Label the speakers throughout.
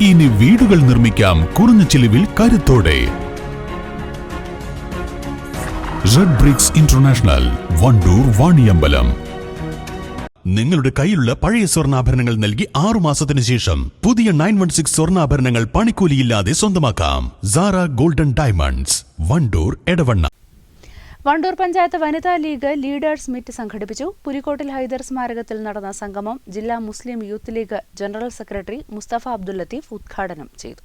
Speaker 1: ഇനി വീടുകൾ നിർമ്മിക്കാം കുറഞ്ഞ ചിലവിൽ കരുത്തോടെ. Red bricks international Wandoor Vaniyambalam. നിങ്ങളുടെ കയ്യിലുള്ള പഴയ സ്വർണാഭരണങ്ങൾ നൽകി ആറു മാസത്തിന് ശേഷം പുതിയ നയൻ വൺ സിക്സ് സ്വർണാഭരണങ്ങൾ പണിക്കൂലിയില്ലാതെ സ്വന്തമാക്കാം. Sara golden diamonds Wandoor Edavanna.
Speaker 2: Wandoor panchayat വനിതാ ലീഗ് ലീഡേഴ്സ് മീറ്റ് സംഘടിപ്പിച്ചു. പുലിക്കോട്ടിൽ ഹൈദർ സ്മാരകത്തിൽ നടന്ന സംഗമം ജില്ലാ Muslim youth league general secretary Mustafa Abdul Latheef ഉദ്ഘാടനം ചെയ്തു.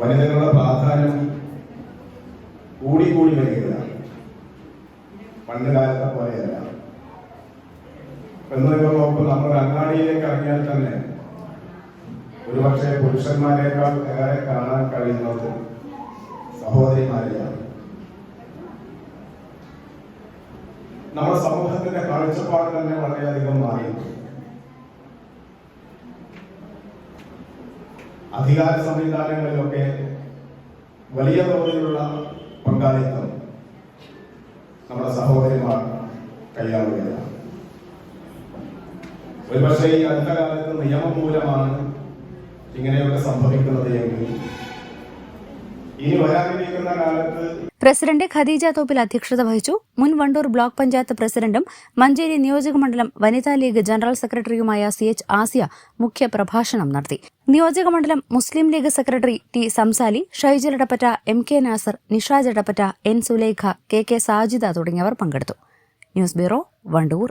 Speaker 3: വനിതകളുടെ പ്രാധാന്യം കൂടിക്കൂടി വരികയാണ്. പണ്ട് കാലത്തെ പോലെയല്ല എന്ന് നമ്മൾ അങ്ങാടിയിലേക്ക് ഇറങ്ങിയാൽ തന്നെ ഒരുപക്ഷെ പുരുഷന്മാരെക്കാൾ ഏറെ കാണാൻ കഴിയുന്നത് സഹോദരിമാരെയാണ്. നമ്മുടെ സമൂഹത്തിന്റെ കാഴ്ചപ്പാട് തന്നെ വളരെയധികം മാറിയിട്ടുണ്ട്. അധികാര സംവിധാനങ്ങളിലൊക്കെ വലിയ തോതിലുള്ള പങ്കാളിത്തം നമ്മുടെ സഹോദരിമാർ കൈയാളുകയാണ്. ഒരുപക്ഷെ ഈ അടുത്ത കാലത്ത് നിയമം മൂലമാണ് ഇങ്ങനെയൊക്കെ സംഭവിക്കുന്നത് എങ്കിൽ വരാനിരിക്കുന്ന
Speaker 2: പ്രസിഡന്റ് ഖദീജ തോപ്പിൽ അധ്യക്ഷത വഹിച്ചു. മുൻ വണ്ടൂർ ബ്ലോക്ക് പഞ്ചായത്ത് പ്രസിഡന്റും മഞ്ചേരി നിയോജകമണ്ഡലം വനിതാ ലീഗ് ജനറൽ സെക്രട്ടറിയുമായ സി എച്ച് ആസിയ മുഖ്യ പ്രഭാഷണം നടത്തി. നിയോജകമണ്ഡലം Muslim League secretary T Samsali Shaijal Edappatta M K Nasar Nishaj Edappatta N Sulekha K K Sajida തുടങ്ങിയവർ പങ്കെടുത്തു. News bureau Wandoor.